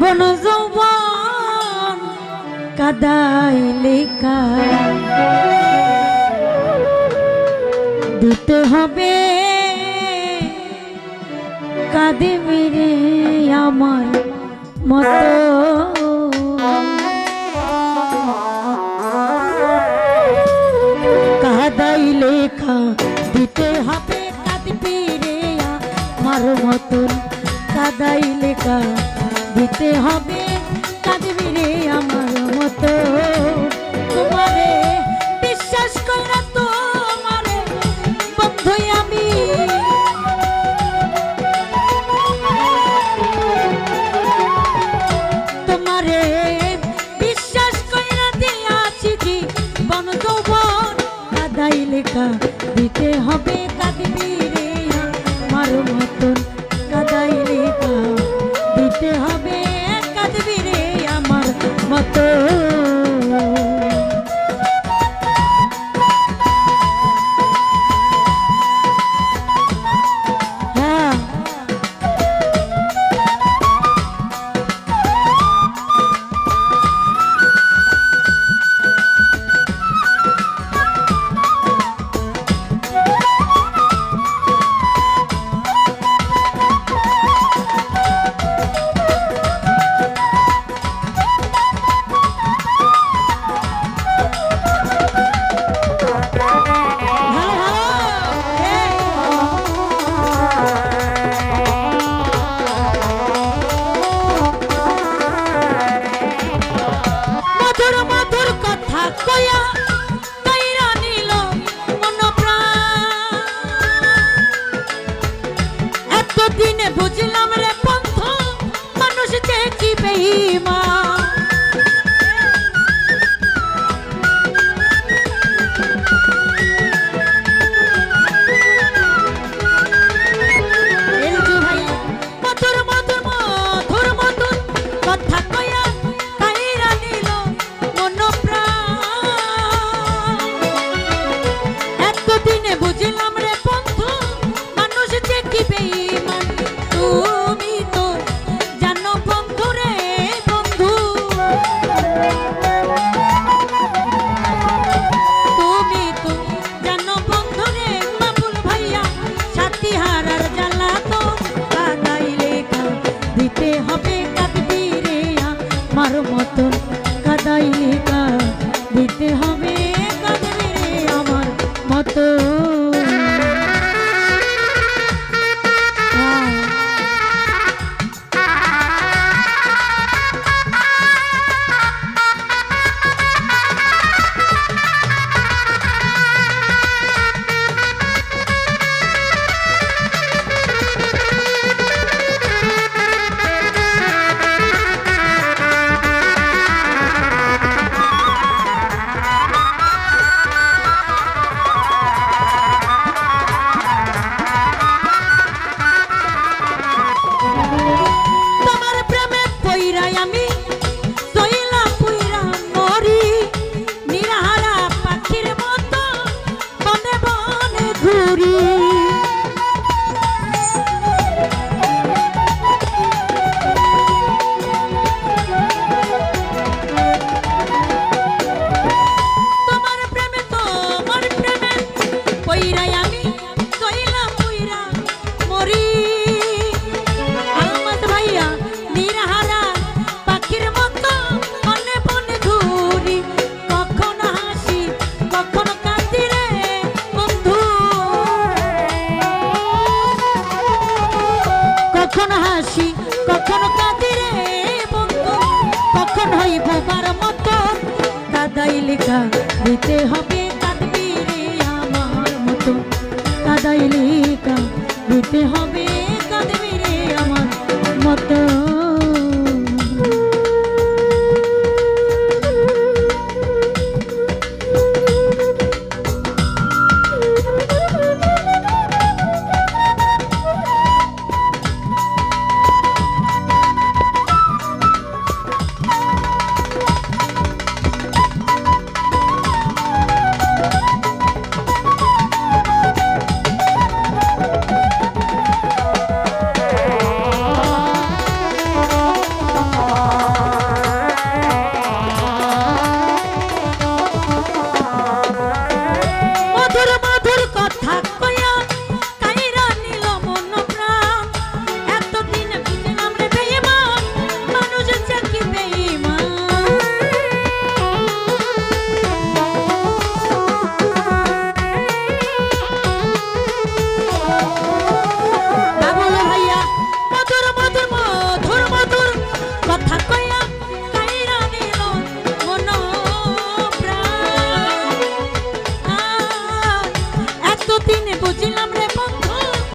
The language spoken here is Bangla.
বন যৌবন কাদাইলে দিতে হবে কাঁদে মেরে আমার মতো। কাদাই লেখা, দিতে হবে কাঁদবি রে আমার মতন কাদাই লেখা। দিতে হবে কাঁদবি রে আমার মতো। তোমারে বিশ্বাস করে তোমারে বন্ধু আমি। তোমারে বিশ্বাস কইরা দিয়াছি জি বন যৌবন লেখা দিতে হবে কাঁদবি রে আমার মতন। কাদাই লেখা দিতে হবে মতন এতদিনে বুঝলাম রে পন্থ মানুষ যে কি বেইমা দাদাই লেখা দিতে হবে কাঁদবি আমার মতো। কাদাই দিতে হবে কাঁদবি আমার মতো।